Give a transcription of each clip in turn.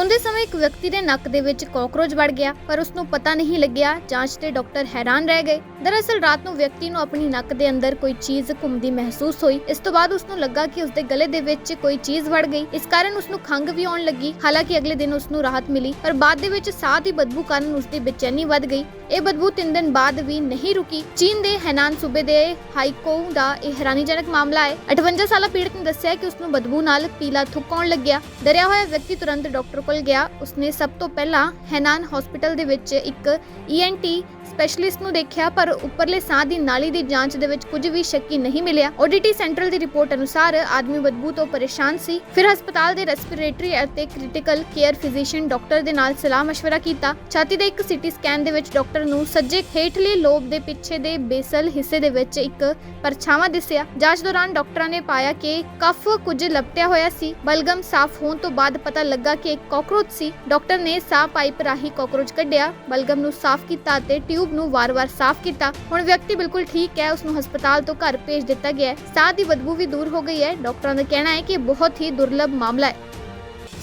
ਸੌਂਦੇ ਸਮੇਂ ਇੱਕ ਵਿਅਕਤੀ ਦੇ ਨੱਕ ਦੇ ਵਿੱਚ ਕਾਕਰੋਚ ਵੜ ਗਿਆ, ਪਰ ਉਸ ਨੂੰ ਪਤਾ ਨਹੀਂ ਲੱਗਿਆ, ਜਾਂਚ ਤੇ ਡਾਕਟਰ ਹੈਰਾਨ ਰਹਿ ਗਏ। ਦਰਅਸਲ ਰਾਤ ਨੂੰ ਵਿਅਕਤੀ ਨੂੰ ਆਪਣੀ ਨੱਕ ਦੇ ਅੰਦਰ ਕੋਈ ਚੀਜ਼ ਘੁੰਮਦੀ ਮਹਿਸੂਸ ਹੋਈ। ਇਸ ਤੋਂ ਬਾਅਦ ਉਸ ਨੂੰ ਲੱਗਾ ਕਿ ਉਸ ਦੇ ਗਲੇ ਦੇ ਵਿੱਚ ਕੋਈ ਚੀਜ਼ ਵੜ ਗਈ। ਇਸ ਕਾਰਨ ਉਸ ਨੂੰ ਖੰਘ ਵੀ ਆਉਣ ਲੱਗੀ। ਹਾਲਾਂਕਿ ਅਗਲੇ ਦਿਨ ਉਸ ਨੂੰ ਰਾਹਤ ਮਿਲੀ, ਪਰ ਬਾਅਦ ਦੇ ਵਿੱਚ ਸਾਹ ਦੀ ਬਦਬੂ ਕਾਰਨ ਉਸ ਦੀ ਬੇਚੈਨੀ ਵੱਧ ਗਈ। ਇਹ ਬਦਬੂ 3 ਦਿਨ ਬਾਅਦ ਵੀ ਨਹੀਂ ਰੁਕੀ। ਚੀਨ ਦੇ ਹੈਨਾਨ ਸੂਬੇ ਦੇ ਹਾਈਕੋ ਦਾ ਇਹ ਹੈਰਾਨੀਜਨਕ ਮਾਮਲਾ ਹੈ। 58 ਸਾਲਾ ਪੀੜਤ ਨੇ ਦੱਸਿਆ ਕਿ ਉਸ ਨੂੰ ਬਦਬੂ ਨਾਲ ਪੀਲਾ ਥੁੱਕ ਆਉਣ ਲੱਗਿਆ। ਦਰਿਆ ਹੋਇਆ ਵਿਅਕਤੀ ਤੁਰੰਤ ਡਾਕਟਰ ਕੋਲ ਗਿਆ ਉਸਨੇ ਸਭ ਤੋਂ ਪਹਿਲਾਂ ਹੈਨਾਨ ਹਸਪੀਟਲ ਦੇ ਵਿੱਚ ਇੱਕ ਈਐਨਟੀ ਸਪੈਸ਼ਲਿਸਟ ਨੂੰ ਦੇਖਿਆ, ਪਰ ਉੱਪਰਲੇ ਸਾਹ ਦੀ ਨਾਲੀ ਦੀ ਜਾਂਚ ਦੇ ਵਿੱਚ ਕੁਝ ਵੀ ਸ਼ੱਕੀ ਨਹੀਂ ਮਿਲਿਆ। ਓਡੀਟੀ ਸੈਂਟਰਲ ਦੀ ਰਿਪੋਰਟ ਅਨੁਸਾਰ ਆਦਮੀ ਬਦਬੂ ਤੋਂ ਪਰੇਸ਼ਾਨ ਸੀ। ਫਿਰ ਹਸਪਤਾਲ ਦੇ ਰੈਸਪੀਰੇਟਰੀ ਅਤੇ ਕ੍ਰਿਟੀਕਲ ਕੇਅਰ ਫਿਜ਼ੀਸ਼ੀਅਨ ਡਾਕਟਰ ਦੇ ਨਾਲ ਸਲਾਹ مشਵਰਾ ਕੀਤਾ। ਛਾਤੀ ਦੇ ਇੱਕ ਸੀਟੀ ਸਕੈਨ ਦੇ ਵਿੱਚ ਡਾਕਟਰ ਨੂੰ ਸੱਜੇ ਹੇਠਲੇ ਲੋਬ ਦੇ ਪਿੱਛੇ ਦੇ ਬੇਸਲ ਹਿੱਸੇ ਦੇ ਵਿੱਚ ਇੱਕ ਪਰਛਾਵਾਂ ਦਿਸਿਆ। ਜਾਂਚ ਦੌਰਾਨ ਡਾਕਟਰਾਂ ਨੇ ਪਾਇਆ ਕਿ ਕਫ ਕੁਝ ਲਪਟਿਆ ਹੋਇਆ ਸੀ। ਬਲਗਮ ਸਾਫ਼ ਹੋਣ ਤੋਂ ਬਾਅਦ ਪਤਾ ਲੱਗਾ ਕਿ ਇੱਕ ਕਾਕਰੋਚ ਸੀ। ਡਾਕਟਰ ਨੇ ਸਾਹ ਪਾਈਪ ਰਾਹੀਂ ਕਾਕਰੋਚ ਕੱਢਿਆ। ਬਲਗਮ ਨੂੰ ਸਾਫ਼ ਕੀਤਾ ਅਤੇ ਟਿਊਬ ਨੂੰ ਵਾਰ-ਵਾਰ ਸਾਫ਼ ਕੀਤਾ। ਹੁਣ ਵਿਅਕਤੀ ਬਿਲਕੁਲ ਠੀਕ ਹੈ ਉਸ ਨੂੰ ਹਸਪਤਾਲ ਤੋਂ ਘਰ ਭੇਜ ਦਿੱਤਾ ਗਿਆ ਹੈ। ਸਾਹ ਦੀ ਬਦਬੂ ਵੀ ਦੂਰ ਹੋ ਗਈ ਹੈ। ਡਾਕਟਰਾਂ ਦਾ ਕਹਿਣਾ ਹੈ ਕਿ ਇਹ ਬਹੁਤ ਹੀ ਦੁਰਲੱਭ ਮਾਮਲਾ ਹੈ।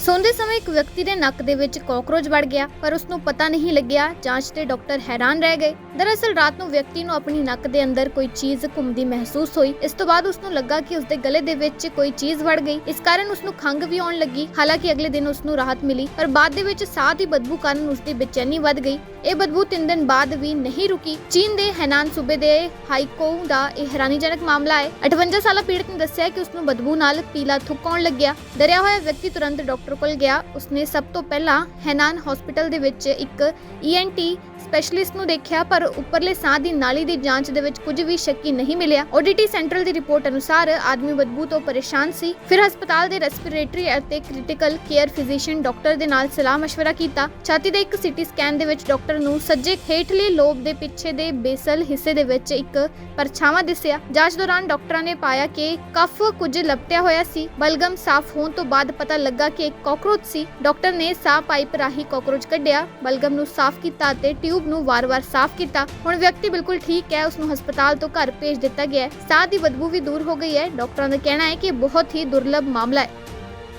ਸੌਂਦੇ ਸਮੇਂ ਇੱਕ ਵਿਅਕਤੀ ਦੇ ਨੱਕ ਦੇ ਵਿੱਚ ਕਾਕਰੋਚ ਵੜ ਗਿਆ, ਪਰ ਉਸ ਨੂੰ ਪਤਾ ਨਹੀਂ ਲੱਗਿਆ, ਜਾਂਚ ਤੇ ਡਾਕਟਰ ਹੈਰਾਨ ਰਹਿ ਗਏ। ਦਰਅਸਲ ਰਾਤ ਨੂੰ ਵਿਅਕਤੀ ਨੂੰ ਆਪਣੀ ਨੱਕ ਦੇ ਅੰਦਰ ਕੋਈ ਚੀਜ਼ ਘੁੰਮਦੀ ਮਹਿਸੂਸ ਹੋਈ। ਇਸ ਤੋਂ ਬਾਅਦ ਉਸ ਨੂੰ ਲੱਗਾ ਕਿ ਉਸ ਦੇ ਗਲੇ ਦੇ ਵਿੱਚ ਕੋਈ ਚੀਜ਼ ਵੜ ਗਈ। ਇਸ ਕਾਰਨ ਉਸ ਨੂੰ ਖੰਘ ਵੀ ਆਉਣ ਲੱਗੀ। ਹਾਲਾਂਕਿ ਅਗਲੇ ਦਿਨ ਉਸ ਨੂੰ ਰਾਹਤ ਮਿਲੀ, ਪਰ ਬਾਅਦ ਦੇ ਵਿੱਚ ਸਾਹ ਦੀ ਬਦਬੂ ਕਾਰਨ ਉਸ ਦੀ ਬੇਚੈਨੀ ਵੱਧ ਗਈ। ਇਹ ਬਦਬੂ 3 ਦਿਨ ਬਾਅਦ ਵੀ ਨਹੀਂ ਰੁਕੀ। ਚੀਨ ਦੇ ਹੈਨਾਨ ਸੂਬੇ ਦੇ ਹਾਈਕੋ ਦਾ ਇਹ ਹੈਰਾਨੀਜਨਕ ਮਾਮਲਾ ਹੈ 58 ਸਾਲਾ ਪੀੜਤ ਨੇ ਦੱਸਿਆ ਕਿ ਉਸ ਨੂੰ ਬਦਬੂ ਨਾਲ ਪੀਲਾ ਥੁੱਕ ਆਉਣ ਲੱਗਿਆ। ਡਰਿਆ ਹੋਇਆ ਵਿਅਕਤੀ ਤੁਰੰਤ ਡਾਕਟਰ ਡਾਕਟਰ ਕੋਲ ਗਿਆ, ਉਸਨੇ ਸਭ ਤੋਂ ਪਹਿਲਾਂ ਹੈਨਾਨ ਹਸਪੀਟਲ ਦੇ ਵਿੱਚ ਇੱਕ ਈਐਨਟੀ ਸਪੈਸ਼ਲਿਸਟ ਨੂੰ ਦੇਖਿਆ, ਪਰ ਉੱਪਰਲੇ ਸਾਹ ਦੀ ਨਾਲੀ ਦੀ ਜਾਂਚ ਦੇ ਵਿੱਚ ਕੁਝ ਵੀ ਸ਼ੱਕੀ ਨਹੀਂ ਮਿਲਿਆ। ਓਡੀਟੀ ਸੈਂਟਰਲ ਦੀ ਰਿਪੋਰਟ ਅਨੁਸਾਰ ਆਦਮੀ ਬਦਬੂ ਤੋਂ ਪਰੇਸ਼ਾਨ ਸੀ। ਫਿਰ ਹਸਪਤਾਲ ਦੇ ਰੈਸਪੀਰੇਟਰੀ ਅਤੇ ਕ੍ਰਿਟੀਕਲ ਕੇਅਰ ਫਿਜ਼ੀਸ਼ੀਅਨ ਡਾਕਟਰ ਦੇ ਨਾਲ ਸਲਾਹ مشਵਰਾ ਕੀਤਾ। ਛਾਤੀ ਦੇ ਇੱਕ ਸੀਟੀ ਸਕੈਨ ਦੇ ਵਿੱਚ ਡਾਕਟਰ ਨੂੰ ਸੱਜੇ ਹੇਠਲੇ ਲੋਬ ਦੇ ਪਿੱਛੇ ਦੇ ਬੇਸਲ ਹਿੱਸੇ ਦੇ ਵਿੱਚ ਇੱਕ ਪਰਛਾਵਾਂ ਦਿਸਿਆ। ਜਾਂਚ ਦੌਰਾਨ ਡਾਕਟਰਾਂ ਨੇ ਪਾਇਆ ਕਿ ਕਫ ਕੁਝ ਲਪਟਿਆ ਹੋਇਆ ਸੀ। ਬਲਗਮ ਸਾਫ਼ ਹੋਣ ਤੋਂ ਬਾਅਦ ਪਤਾ ਲੱਗਾ ਕਿ ਕਾਕਰੋਚ ਸੀ। ਡਾਕਟਰ ਨੇ ਸਾਹ ਪਾਈਪ ਰਾਹੀਂ ਕਾਕਰੋਚ ਕੱਢਿਆ, ਬਲਗਮ ਨੂੰ ਸਾਫ਼ ਕੀਤਾ ਅਤੇ ਟਿਊਬ ਨੂੰ ਵਾਰ-ਵਾਰ ਸਾਫ਼ ਕੀਤਾ। ਹੁਣ ਵਿਅਕਤੀ ਬਿਲਕੁਲ ਠੀਕ ਹੈ ਉਸ ਨੂੰ ਹਸਪਤਾਲ ਤੋਂ ਘਰ ਭੇਜ ਦਿੱਤਾ ਗਿਆ ਹੈ। ਸਾਹ ਦੀ ਬਦਬੂ ਵੀ ਦੂਰ ਹੋ ਗਈ ਹੈ। ਡਾਕਟਰਾਂ ਦਾ ਕਹਿਣਾ ਹੈ ਕਿ ਇਹ ਬਹੁਤ ਹੀ ਦੁਰਲੱਭ ਮਾਮਲਾ ਹੈ।